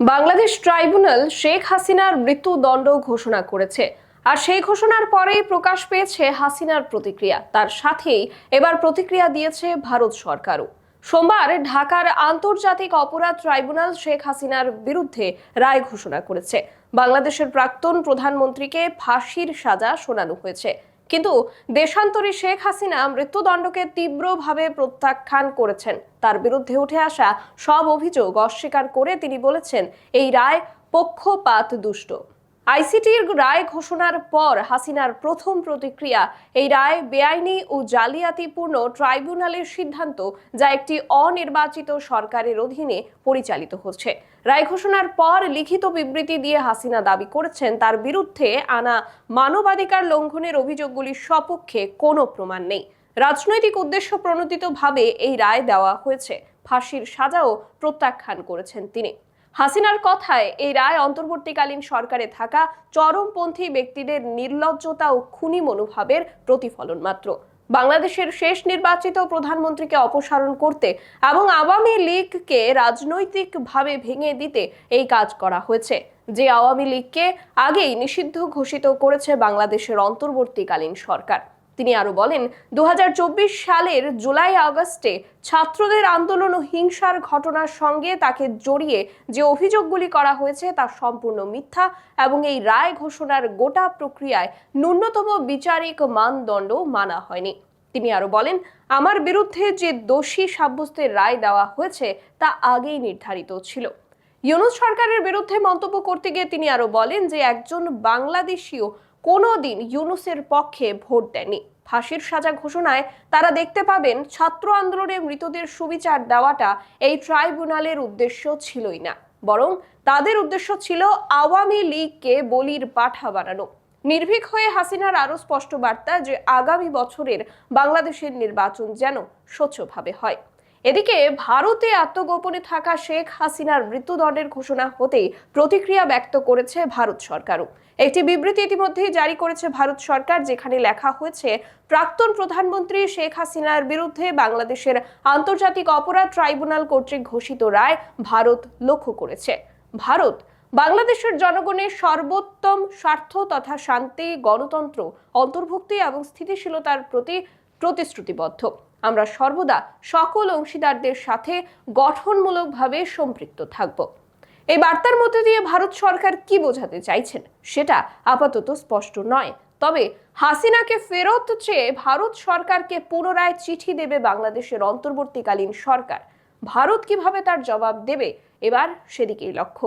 Bangladesh tribunal Sheikh হাসিনার মৃত্যুদণ্ড ঘোষণা করেছে। আর সেই ঘোষণার পরেই প্রকাশ পেয়েছে হাসিনার প্রতিক্রিয়া। তার সাথেই এবার প্রতিক্রিয়া দিয়েছে ভারত সরকারও। সোমবার ঢাকার আন্তর্জাতিক অপরাধ ট্রাইব্যুনাল শেখ হাসিনার বিরুদ্ধে রায় ঘোষণা করেছে। বাংলাদেশের প্রাক্তন প্রধানমন্ত্রীকে ফাঁসির সাজা শোনানো হয়েছে। কিন্তু দেশান্তরী শেখ হাসিনা মৃত্যুদণ্ডকে তীব্রভাবে প্রত্যাখ্যান করেছেন। তার বিরুদ্ধে উঠে আসা সব অভিযোগ অস্বীকার করে তিনি বলেছেন, এই রায় পক্ষপাত দুষ্ট আইসিটির রায় ঘোষণার পর হাসিনার প্রথম প্রতিক্রিয়া। এই রায় বেআইনি ও জালিয়াতিপূর্ণ ট্রাইব্যুনালের সিদ্ধান্ত, যা একটি অনির্বাচিত সরকারের অধীনে পরিচালিত হচ্ছে। রায় ঘোষণার পর লিখিত বিবৃতি দিয়ে হাসিনা দাবি করেছেন, তার বিরুদ্ধে আনা মানবাধিকার লঙ্ঘনের অভিযোগগুলির সপক্ষে কোনো প্রমাণ নেই। রাজনৈতিক উদ্দেশ্য প্রণোদিতভাবে এই রায় দেওয়া হয়েছে। ফাঁসির সাজাও প্রত্যাখ্যান করেছেন তিনি। হাসিনার কথায় এই রায় অন্তর্বর্তীকালীন সরকারে থাকা চরমপন্থী ব্যক্তিদের নির্লজ্জতা ও খুনি মনোভাবের প্রতিফলন মাত্র। বাংলাদেশের শেষ নির্বাচিত প্রধানমন্ত্রীকে অপসারণ করতে এবং আওয়ামী লীগকে রাজনৈতিকভাবে ভেঙে দিতে এই কাজ করা হয়েছে। যে আওয়ামী লীগকে আগেই নিষিদ্ধ ঘোষিত করেছে বাংলাদেশের অন্তর্বর্তীকালীন সরকার। তিনি আরও বলেন দু হাজার চব্বিশ সালের জুলাই আগস্টে ছাত্রদের আন্দোলন ও হিংসার ঘটনার সঙ্গে তাকে জড়িয়ে যে অভিযোগগুলি করা হয়েছে তা সম্পূর্ণ মিথ্যা এবং এই রায় ঘোষণার গোটা প্রক্রিয়ায় ন্যূনতম বিচারিক মানদণ্ড মানা হয়নি। তিনি আরও বলেন, আমার বিরুদ্ধে যে দোষী সাব্যস্তের রায় দেওয়া হয়েছে তা আগেই নির্ধারিত ছিল। ইউনুস সরকারের বিরুদ্ধে মন্তব্য করতে গিয়ে তিনি আরও বলেন যে, একজন বাংলাদেশীও কোনোদিন ইউনুসের পক্ষে ভোট দেয়নি ফাঁসির সাজা ঘোষণায় তারা দেখতে পাবেন ছাত্র আন্দোলনে মৃতদের সুবিচার দেওয়াটা এই ট্রাইব্যুনালের উদ্দেশ্য ছিলই না। বরং তাদের উদ্দেশ্য ছিল আওয়ামী লীগকে বলির পাঠা বানানো। নির্ভীক হয়ে হাসিনার আরও স্পষ্ট বার্তা যে আগামী বছরের বাংলাদেশের নির্বাচন যেন স্বচ্ছভাবে হয়। এদিকে ভারতে আত্মগোপনে থাকা শেখ হাসিনার মৃত্যুদণ্ডের ঘোষণা হতেই প্রতিক্রিয়া ব্যক্ত করেছে ভারত সরকারও। একটি বিবৃতি ইতিমধ্যেই জারি করেছে ভারত সরকার, যেখানে লেখা হয়েছে, প্রাক্তন প্রধানমন্ত্রী শেখ হাসিনার বিরুদ্ধে বাংলাদেশের আন্তর্জাতিক অপরাধ ট্রাইব্যুনাল কর্তৃক ঘোষিত রায় ভারত লক্ষ্য করেছে। ভারত, বাংলাদেশের জনগণের সর্বোত্তম স্বার্থ তথা শান্তি, গণতন্ত্র, অন্তর্ভুক্তি এবং স্থিতিশীলতার প্রতি প্রতিশ্রুতিবদ্ধ। আমরা সর্বদা সকল অংশীদারদের সাথে গঠনমূলকভাবে সম্পৃক্ত থাকব। এই বার্তার মধ্যে দিয়ে ভারত সরকার কি বোঝাতে চাইছেন সেটা আপাতত স্পষ্ট নয়। তবে হাসিনাকে ফেরত চেয়ে ভারত সরকারকে পুনরায় চিঠি দেবে বাংলাদেশের অন্তর্বর্তীকালীন সরকার। ভারত কীভাবে তার জবাব দেবে, এবার সেদিকেই লক্ষ্য।